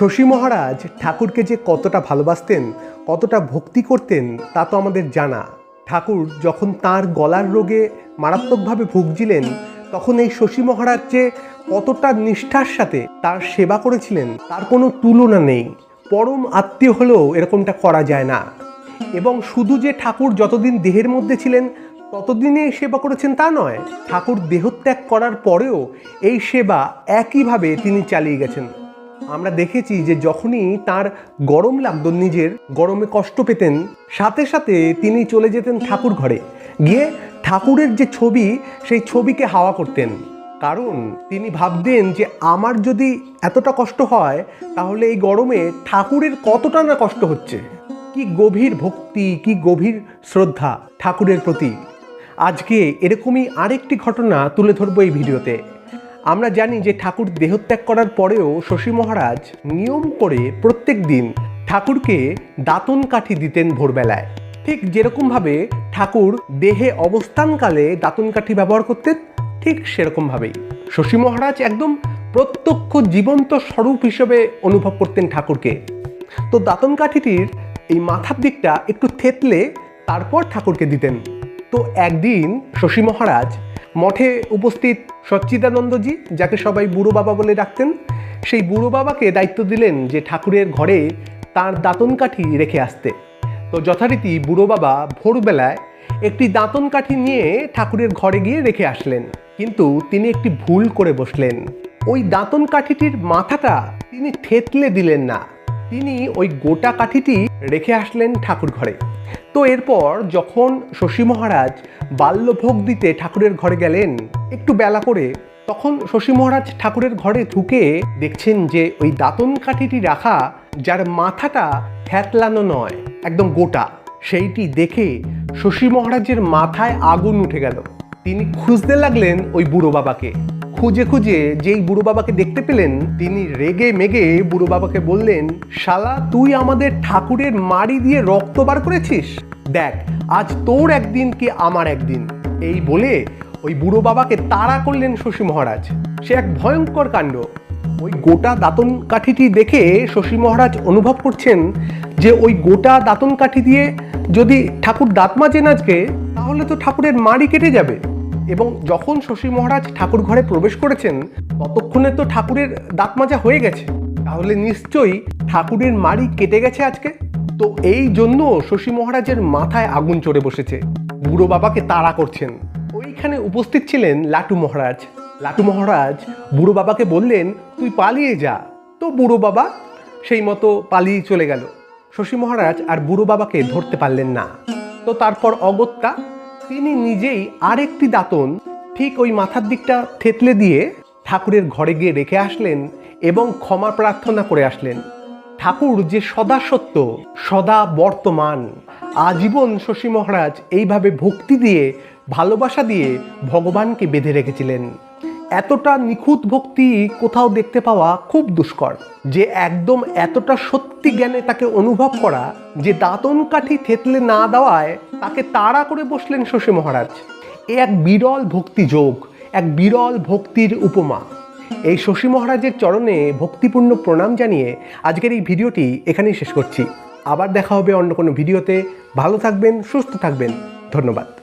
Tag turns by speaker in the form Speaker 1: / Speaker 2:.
Speaker 1: শশী মহারাজ ঠাকুরকে যে কতটা ভালোবাসতেন, কতটা ভক্তি করতেন, তা তো আমাদের জানা। ঠাকুর যখন তার গলার রোগে মারাত্মকভাবে ভুগছিলেন, তখন এই শশী মহারাজ যে কতটা নিষ্ঠার সাথে তার সেবা করেছিলেন, তার কোনো তুলনা নেই। পরম আত্মীয় হলেও এরকমটা করা যায় না। এবং শুধু যে ঠাকুর যতদিন দেহের মধ্যে ছিলেন ততদিনে সেবা করেছেন তা নয়, ঠাকুর দেহত্যাগ করার পরেও এই সেবা একইভাবে তিনি চালিয়ে গেছেন। আমরা দেখেছি যে যখনই তার গরম লাগতো নিজের গরমে কষ্ট পেতেন, সাথে সাথে তিনি চলে যেতেন ঠাকুর ঘরে। গিয়ে ঠাকুরের যে ছবি, সেই ছবিকে হাওয়া করতেন। কারণ তিনি ভাবতেন যে আমার যদি এতটা কষ্ট হয়, তাহলে এই গরমে ঠাকুরের কতটা না কষ্ট হচ্ছে। কি গভীর ভক্তি, কি গভীর শ্রদ্ধা ঠাকুরের প্রতি। আজকে এরকমই আরেকটি ঘটনা তুলে ধরবো এই ভিডিওতে। আমরা জানি যে ঠাকুর দেহত্যাগ করার পরেও শশী মহারাজ নিয়ম করে প্রত্যেক দিন ঠাকুরকে দাঁতন কাঠি দিতেন ভোরবেলায়। ঠিক যেরকমভাবে ঠাকুর দেহে অবস্থানকালে দাঁতন কাঠি ব্যবহার করতেন, ঠিক সেরকমভাবেই। শশী মহারাজ একদম প্রত্যক্ষ জীবন্ত স্বরূপ হিসেবে অনুভব করতেন ঠাকুরকে। তো দাঁতন কাঠিটির এই মাথার দিকটা একটু থেতলে তারপর ঠাকুরকে দিতেন। তো একদিন শশী মহারাজ মঠে উপস্থিত সচ্চিদানন্দজি, যাকে সবাই বুড়ো বাবা বলে ডাকতেন, সেই বুড়ো বাবাকে দায়িত্ব দিলেন যে ঠাকুরের ঘরে তার দাঁতন কাঠি রেখে আসতে। তো যথারীতি বুড়ো বাবা ভোরবেলায় একটি দাঁতন কাঠি নিয়ে ঠাকুরের ঘরে গিয়ে রেখে আসলেন। কিন্তু তিনি একটি ভুল করে বসলেন। ওই দাঁতন কাঠিটির মাথাটা তিনি থেতলে দিলেন না। তিনি ওই গোটা কাঠিটি রেখে আসলেন ঠাকুর ঘরে তো এরপর যখন শশী মহারাজ বাল্যভোগ দিতে ঠাকুরের ঘরে গেলেন একটু বেলা করে, তখন শশী মহারাজ ঠাকুরের ঘরে ঢুকে দেখছেন যে ওই দাঁতন কাঠিটি রাখা, যার মাথাটা থ্যাতলানো নয়, একদম গোটা। সেইটি দেখে শশী মহারাজের মাথায় আগুন উঠে গেল। তিনি খুঁজতে লাগলেন ওই বুড়ো বাবাকে। খুঁজে খুঁজে যেই বুড়ো বাবাকে দেখতে পেলেন, তিনি রেগে মেগে বুড়ো বাবাকে বললেন, শালা, তুই আমাদের ঠাকুরের মাড়ি দিয়ে রক্ত বার করেছিস? দেখ, আজ তোর একদিন কি আমার একদিন। এই বলে ওই বুড়ো বাবাকে তাড়া করলেন শশী মহারাজ। সে এক ভয়ঙ্কর কাণ্ড। ওই গোটা দাঁতন কাঠিটি দেখে শশী মহারাজ অনুভব করছেন যে ওই গোটা দাঁতন কাঠি দিয়ে যদি ঠাকুর দাঁত মাজেন আজকে তাহলে তো ঠাকুরের মাড়ি কেটে যাবে। এবং যখন শশী মহারাজ ঠাকুর ঘরে প্রবেশ করেছেন, ততক্ষণে তো ঠাকুরের দাঁত মাজা হয়ে গেছে। তাহলে নিশ্চয়ই ঠাকুরের মাড়ি কেটে গেছে আজকে? তো এই জন্য শশী মহারাজের মাথায় আগুন চড়ে বসেছে। বুড়ো বাবাকে তাড়া করছেন। ওইখানে উপস্থিত ছিলেন লাটু মহারাজ। লাটু মহারাজ বুড়ো বাবাকে বললেন, তুই পালিয়ে যা। তো বুড়ো বাবা সেই মতো পালিয়ে চলে গেল। শশী মহারাজ আর বুড়ো বাবাকে ধরতে পারলেন না। তো তারপর অগত্যা তিনি নিজেই আরেকটি দাঁতন ঠিক ওই মাথার দিকটা থেতলে দিয়ে ঠাকুরের ঘরে গিয়ে রেখে আসলেন এবং ক্ষমা প্রার্থনা করে আসলেন। ঠাকুর যে সদা সত্য, সদা বর্তমান, আজীবন শশী মহারাজ এইভাবে ভক্তি দিয়ে, ভালোবাসা দিয়ে ভগবানকে বেঁধে রেখেছিলেন। এতটা নিখুঁত ভক্তি কোথাও দেখতে পাওয়া খুব দুষ্কর। যে একদম এতটা সত্যি জ্ঞানে তাকে অনুভব করা, যে দাঁতন কাঠি থেতলে না দেওয়ায় তাকে তাড়া করে বসলেন শশী মহারাজ। এ এক বিরল ভক্তি যোগ, এক বিরল ভক্তির উপমা। এই শশী মহারাজের চরণে ভক্তিপূর্ণ প্রণাম জানিয়ে আজকের এই ভিডিওটি এখানেই শেষ করছি। আবার দেখা হবে অন্য কোনো ভিডিওতে। ভালো থাকবেন, সুস্থ থাকবেন। ধন্যবাদ।